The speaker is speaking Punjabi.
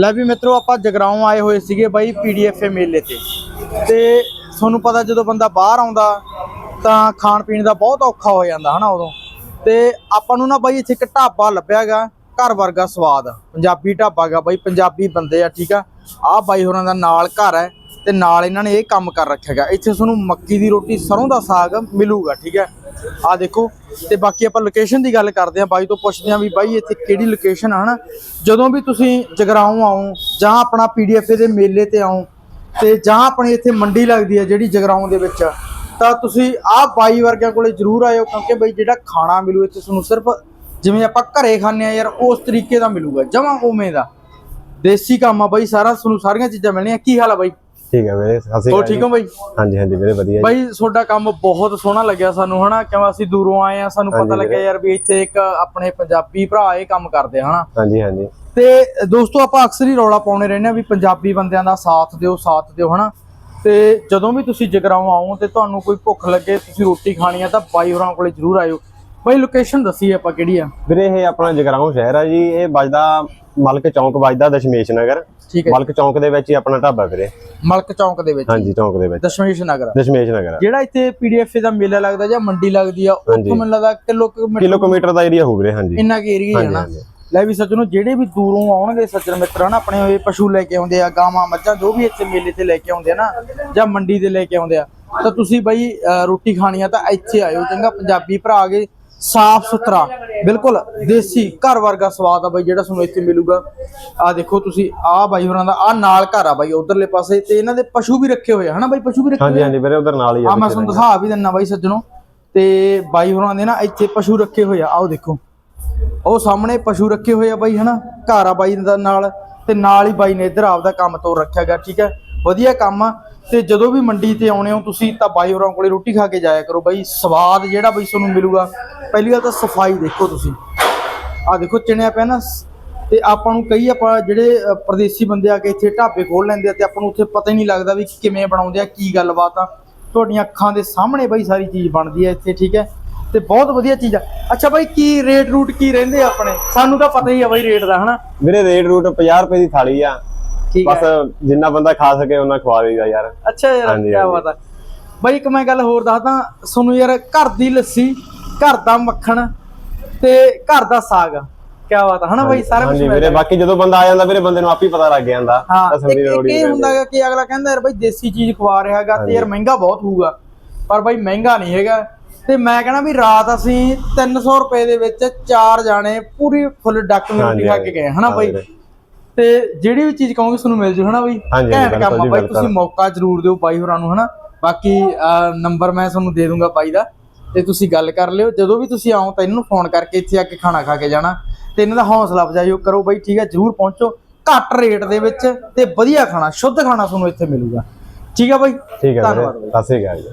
ਲੈ ਵੀ ਮਿੱਤਰੋ, ਆਪਾਂ ਜਗਰਾਉਂ ਆਏ ਹੋਏ ਸੀਗੇ ਬਾਈ ਪੀਡੀਐਫ ਮੇਲੇ ਤੇ। ਤੇ ਤੁਹਾਨੂੰ ਪਤਾ ਜਦੋਂ ਬੰਦਾ ਬਾਹਰ ਆਉਂਦਾ, ਤਾਂ ਖਾਣ ਪੀਣ ਦਾ ਬਹੁਤ ਔਖਾ ਹੋ ਜਾਂਦਾ, ਹਨਾ ਉਦੋਂ। ਤੇ ਆਪਾਂ ਨੂੰ ਨਾ ਬਾਈ ਇੱਥੇ ਇੱਕ ਢਾਬਾ ਲੱਭਿਆਗਾ ਘਰ ਵਰਗਾ ਸਵਾਦ। ਪੰਜਾਬੀ ਢਾਬਾ ਗਾ ਬਾਈ, ਪੰਜਾਬੀ ਬੰਦੇ ਆ, ਠੀਕ ਆ। ਆਹ ਬਾਈ ਹੋਰਾਂ ਦਾ ਨਾਲ ਘਰ ਹੈ। ਤੇ ਨਾਲ ਇਹਨਾਂ ਨੇ ਇਹ ਕੰਮ ਕਰ ਰੱਖਿਆਗਾ ਇੱਥੇ ਤੁਹਾਨੂੰ ਮੱਕੀ ਦੀ ਰੋਟੀ ਸਰੋਂ ਦਾ ਸਾਗ ਮਿਲੂਗਾ, ਠੀਕ ਹੈ? ਆ ਦੇਖੋ, ਤੇ ਬਾਕੀ ਆਪਾਂ ਲੋਕੇਸ਼ਨ ਦੀ ਗੱਲ ਕਰਦੇ ਆ ਬਾਈ ਤੋਂ ਪੁੱਛਦੇ ਆ ਵੀ ਬਾਈ ਇੱਥੇ ਕਿਹੜੀ ਲੋਕੇਸ਼ਨ ਆ, ਹਨਾ? ਜਦੋਂ ਵੀ ਤੁਸੀਂ ਜਗਰਾਉਂ ਆਓ ਜਾਂ ਆਪਣਾ ਪੀਡੀਐਫ ਦੇ ਮੇਲੇ ਤੇ ਆਓ ਤੇ ਜਾਂ ਆਪਣੀ ਇੱਥੇ ਮੰਡੀ ਲੱਗਦੀ ਹੈ ਜਿਹੜੀ ਜਗਰਾਉਂ ਦੇ ਵਿੱਚ, ਤਾਂ ਤੁਸੀਂ ਆਹ ਬਾਈ ਵਰਗਿਆਂ ਕੋਲੇ ਜ਼ਰੂਰ ਆਇਓ ਕਿਉਂਕਿ ਬਈ ਜਿਹੜਾ ਖਾਣਾ ਮਿਲੂ ਇੱਥੇ ਤੁਹਾਨੂੰ ਸਿਰਫ ਜਿਵੇਂ ਆਪਾਂ ਘਰੇ ਖਾਂਦੇ ਆ ਯਾਰ, ਉਸ ਤਰੀਕੇ ਦਾ ਮਿਲੂਗਾ, ਜਮਾਂ ਉਵੇਂ ਦਾ। ਦੇਸੀ ਕੰਮ ਆ ਬਾਈ, ਸਾਰਾ ਤੁਹਾਨੂੰ ਸਾਰੀਆਂ ਚੀਜ਼ਾਂ ਮਿਲਣੀਆਂ। ਕੀ ਹਾਲ ਆ ਬਾਈ? ਠੀਕ ਹੈ ਵੀਰੇ ਸਤਿ ਸ਼੍ਰੀ ਹੋ ਅਕਾਲ ਠੀਕ ਹੋ ਬਾਈ? ਹਾਂਜੀ ਹਾਂਜੀ ਵੀਰੇ ਵਧੀਆ ਬਾਈ ਤੁਹਾਡਾ ਕੰਮ ਬਹੁਤ ਸੋਹਣਾ ਲੱਗਿਆ ਸਾਨੂੰ ਹਨਾ? ਕਿਉਂ ਅਸੀਂ ਦੂਰੋਂ ਆਏ ਆ ਸਾਨੂੰ ਪਤਾ ਲੱਗਿਆ। ਯਾਰ ਵੀ ਇੱਥੇ ਇੱਕ ਆਪਣੇ ਪੰਜਾਬੀ ਭਰਾ ਇਹ ਕੰਮ ਕਰਦੇ ਹਨਾ? ਹਾਂਜੀ ਹਾਂਜੀ। ਤੇ ਦੋਸਤੋ ਆਪਾਂ ਅਕਸਰ ਹੀ ਰੌਲਾ ਪਾਉਣੇ ਰਹਿੰਦੇ ਆ ਵੀ ਪੰਜਾਬੀ ਬੰਦਿਆਂ ਦਾ ਸਾਥ ਦਿਓ ਸਾਥ ਦਿਓ ਹਨਾ? ਤੇ ਜਦੋਂ ਵੀ ਤੁਸੀਂ ਜਗਰਾਉਂ ਆਓ ਤੇ ਤੁਹਾਨੂੰ ਕੋਈ ਭੁੱਖ ਲੱਗੇ ਤੁਸੀਂ ਰੋਟੀ ਖਾਣੀ ਆ ਤਾਂ ਬਾਈ ਹੋਰਾਂ ਕੋਲੇ ਜ਼ਰੂਰ ਆਇਓ। ਬਾਈ ਲੋਕੇਸ਼ਨ ਦੱਸੀ ਆਪਾਂ ਕਿਹੜੀ ਆ? ਵੀਰੇ ਇਹ ਆਪਣਾ ਜਗਰਾਉਂ ਸ਼ਹਿਰ ਆ ਜੀ। ਇਹ ਵੱਜਦਾ ਮਲਕ ਚੌਂਕ ਵੱਜਦਾ ਦਸ਼ਮੇਸ਼ ਨਗਰ। ਠੀਕ ਹੈ ਮਲਕ ਚੌਂਕ ਦੇ ਵਿੱਚ ਹੀ ਆਪਣਾ ਢਾਬਾ ਵੀਰੇ। ਮਲਕ ਚੌਂਕ ਦੇ ਵਿੱਚ ਹਾਂਜੀ ਚੌਂਕ ਦੇ ਵਿੱਚ। ਦਸ਼ਮੇਸ਼ ਨਗਰ ਦਸ਼ਮੇਸ਼ ਨਗਰ ਜਿਹੜਾ ਇੱਥੇ ਪੀਡੀਐਫ ਦਾ ਮੇਲਾ ਲੱਗਦਾ ਜਾਂ ਮੰਡੀ ਲੱਗਦੀ ਆ ਉੱਥੋਂ। ਮੈਨੂੰ ਲੱਗਦਾ ਕਿਲੋ ਕਿਲੋਮੀਟਰ ਦਾ ਏਰੀਆ ਹੋਊ ਵੀਰੇ ਹਾਂਜੀ। ਇੰਨਾ ਕੀ ਏਰੀਆ ਹੈ ਨਾ। ਲੈ ਵੀ ਸੱਜਣੋ ਜਿਹੜੇ ਵੀ ਦੂਰੋਂ ਆਉਣਗੇ ਸੱਜਣ ਮਿੱਤਰ ਹਨ ਆਪਣੇ ਹੋਏ ਪਸ਼ੂ ਲੈ ਕੇ ਆਉਂਦੇ ਆ ਗਾਵਾਂ ਮੱਝਾਂ ਜੋ ਵੀ ਇੱਥੇ ਮੇਲੇ ਤੇ ਲੈ ਕੇ ਆਉਂਦੇ ਆ ਨਾ ਜਾਂ ਮੰਡੀ ਤੇ ਲੈ ਕੇ ਆਉਂਦੇ ਆ ਤਾਂ ਤੁਸੀਂ ਬਈ ਰੋਟੀ ਖਾਣੀ ਆ ਤਾਂ ਇੱਥੇ ਆਇਓ ਚੰਗਾ ਪੰਜਾਬੀ ਭਰਾ ਆ ਗਏ ਸਾਫ਼ ਸੁਥਰਾ ਬਿਲਕੁਲ ਦੇਸੀ ਘਰ ਵਰਗਾ ਸਵਾਦ ਆ ਬਈ ਜਿਹੜਾ ਤੁਹਾਨੂੰ ਇੱਥੇ ਮਿਲੂਗਾ। ਆ ਦੇਖੋ ਤੁਸੀਂ ਆ ਬਾਈ ਹੋਰਾਂ ਦਾ ਆ ਨਾਲ ਘਰ ਆ ਬਾਈ ਉਧਰਲੇ ਪਾਸੇ ਤੇ ਇਹਨਾਂ ਦੇ ਪਸ਼ੂ ਵੀ ਰੱਖੇ ਹੋਏ ਆ। ਹਨਾ ਬਾਈ ਪਸ਼ੂ ਵੀ ਰੱਖੇ ਹਾਂਜੀ ਹਾਂਜੀ ਵੀਰੇ ਉਧਰ ਨਾਲ ਹੀ ਆ ਆ ਮੈਂ ਤੁਹਾਨੂੰ ਦਿਖਾ ਵੀ ਦਿੰਨਾ ਬਾਈ ਸੱਜਣੋ। ਤੇ ਬਾਈ ਹੋਰਾਂ ਦੇ ਨਾ ਇੱਥੇ ਪਸ਼ੂ ਰੱਖੇ ਹੋਏ ਆ। ਆਓ ਦੇਖੋ। ਉਹ ਸਾਹਮਣੇ ਪਸ਼ੂ ਰੱਖੇ ਹੋਏ ਆ ਬਾਈ ਹਨਾ? ਘਰ ਆ ਬਾਈ ਦਾ ਨਾਲ ਤੇ ਨਾਲ ਹੀ ਬਾਈ ਨੇ ਇੱਧਰ ਆਪਦਾ ਕੰਮ ਤੋਰ ਰੱਖਿਆ ਗਿਆ ਠੀਕ ਹੈ? ਵਧੀਆ ਕੰਮ ਆ। ਤੇ ਜਦੋਂ ਵੀ ਮੰਡੀ ਤੇ ਆਉਣੇ ਹੋ ਤੁਸੀਂ ਤਾਂ ਬਾਈ ਹੋਰਾਂ ਕੋਲੇ ਰੋਟੀ ਖਾ ਕੇ ਜਾਇਆ ਕਰੋ ਬਾਈ। ਸਵਾਦ ਜਿਹੜਾ ਬਈ ਤੁਹਾਨੂੰ ਮਿਲੂਗਾ। ਪਹਿਲੀ ਗੱਲ ਤਾਂ ਸਫ਼ਾਈ ਦੇਖੋ ਤੁਸੀਂ। ਆ ਦੇਖੋ ਚਿਣਿਆ ਪਿਆ ਨਾ। ਤੇ ਆਪਾਂ ਨੂੰ ਕਈ ਆਪਾਂ ਜਿਹੜੇ ਅ, ਪਰਦੇਸੀ ਬੰਦੇ ਆ ਕੇ ਇੱਥੇ ਢਾਬੇ ਖੋਲ ਲੈਂਦੇ ਆ ਤੇ ਆਪਾਂ ਨੂੰ ਉੱਥੇ ਪਤਾ ਹੀ ਨਹੀਂ ਲੱਗਦਾ ਵੀ ਕਿਵੇਂ ਬਣਾਉਂਦੇ ਆ ਕੀ ਗੱਲਬਾਤ ਆ। ਤੁਹਾਡੀਆਂ ਅੱਖਾਂ ਦੇ ਸਾਹਮਣੇ ਬਾਈ ਸਾਰੀ ਚੀਜ਼ ਬਣਦੀ ਹੈ ਇੱਥੇ ਠੀਕ ਹੈ? ਤੇ ਬਹੁਤ ਵਧੀਆ ਚੀਜ਼ ਆ। ਅੱਛਾ ਬਾਈ ਕੀ ਰੇਟ ਰੂਟ ਕੀ ਰਹਿੰਦੇ ਆਪਣੇ? ਸਾਨੂੰ ਤਾਂ ਪਤਾ ਹੀ ਆ ਬਾਈ ਰੇਟ ਦਾ ਹਨਾ? ਵੀਰੇ ਰੇਟ ਰੂਟ 50 ਰੁਪਏ ਦੀ ਥਾਲੀ ਆ। ਬਸ ਹੈ। ਜਿੰਨਾ ਬੰਦਾ ਖਾ ਸਕੇ ਉਹਨਾਂ ਖਵਾ ਦੇਈਦਾ ਯਾਰ। ਅੱਛਾ ਯਾਰ ਕੀ। ਬਾਤ ਆ। ਬਾਈ ਇੱਕ ਮੈਂ ਗੱਲ ਹੋਰ ਦੱਸਦਾ ਤੁਹਾਨੂੰ ਯਾਰ ਘਰ ਦੀ ਲੱਸੀ ਘਰ ਦਾ ਮੱਖਣ ਤੇ ਘਰ ਦਾ ਸਾਗ ਕੀ ਬਾਤ ਆ। ਹਨਾ ਬਾਈ ਸਾਰਾ ਕੁਝ ਵੀਰੇ ਬਾਕੀ ਜਦੋਂ ਬੰਦਾ ਆ ਜਾਂਦਾ ਵੀਰੇ ਬੰਦੇ ਨੂੰ ਆਪ ਹੀ ਪਤਾ ਲੱਗ ਜਾਂਦਾ। ਹਾਂ ਇੱਕ- ਇੱਕ ਰੋੜੀ ਇਹ ਹੁੰਦਾ ਕਿ ਅਗਲਾ ਕਹਿੰਦਾ ਯਾਰ ਬਾਈ ਦੇਸੀ ਚੀਜ਼ ਖਵਾ ਰਿਹਾ ਹੈਗਾ ਤੇ ਯਾਰ ਮਹਿੰਗਾ ਬਹੁਤ ਹੋਊਗਾ। ਪਰ ਬਾਈ ਮਹਿੰਗਾ ਨਹੀਂ ਹੈਗਾ। ਤੇ ਮੈਂ ਕਹਣਾ ਵੀ ਰਾਤ ਅਸੀਂ 300 ਰੁਪਏ ਦੇ ਵਿੱਚ ਚਾਰ ਜਾਣੇ ਪੂਰੀ ਫੁੱਲ ਡੱਕ ਰੋਟੀ ਖਾ ਕੇ ਗਏ। ਹਨਾ ਹਾਂ ਬਾਈ। ਤੇ ਜਿਹੜੀ ਵੀ ਚੀਜ਼ ਕਹੋਗੇ ਤੁਹਾਨੂੰ ਮਿਲ ਜੂ ਹਨਾ ਬਾਈ? ਘੈਂਟ ਕੰਮ ਆ ਬਾਈ। ਤੁਸੀਂ ਮੌਕਾ ਜ਼ਰੂਰ ਦਿਓ ਬਾਈ ਹੋਰਾਂ ਨੂੰ ਹਨਾ? ਬਾਕੀ ਨੰਬਰ ਮੈਂ ਤੁਹਾਨੂੰ ਦੇ ਦੂੰਗਾ ਬਾਈ ਦਾ ਤੇ ਤੁਸੀਂ ਗੱਲ ਕਰ ਲਿਓ। ਜਦੋਂ ਵੀ ਤੁਸੀਂ ਆਓ ਤਾਂ ਇਹਨਾਂ ਨੂੰ ਫੋਨ ਕਰਕੇ ਇੱਥੇ ਆ ਕੇ ਖਾਣਾ ਖਾ ਕੇ ਜਾਣਾ ਤੇ ਇਹਨਾਂ ਦਾ ਹੌਸਲਾ ਅਫਜ਼ਾਈ ਕਰੋ ਬਾਈ ਠੀਕ ਹੈ ਜ਼ਰੂਰ ਪਹੁੰਚੋ। ਘੱਟ ਰੇਟ ਦੇ ਵਿੱਚ ਤੇ ਵਧੀਆ ਖਾਣਾ ਸ਼ੁੱਧ ਖਾਣਾ ਤੁਹਾਨੂੰ ਇੱਥੇ ਮਿਲੂਗਾ। ਠੀਕ ਹੈ ਬਾਈ? ਠੀਕ ਹੈ ਧੰਨਵਾਦ। ਸਤਿ ਸ਼੍ਰੀ ਅਕਾਲ ਜੀ।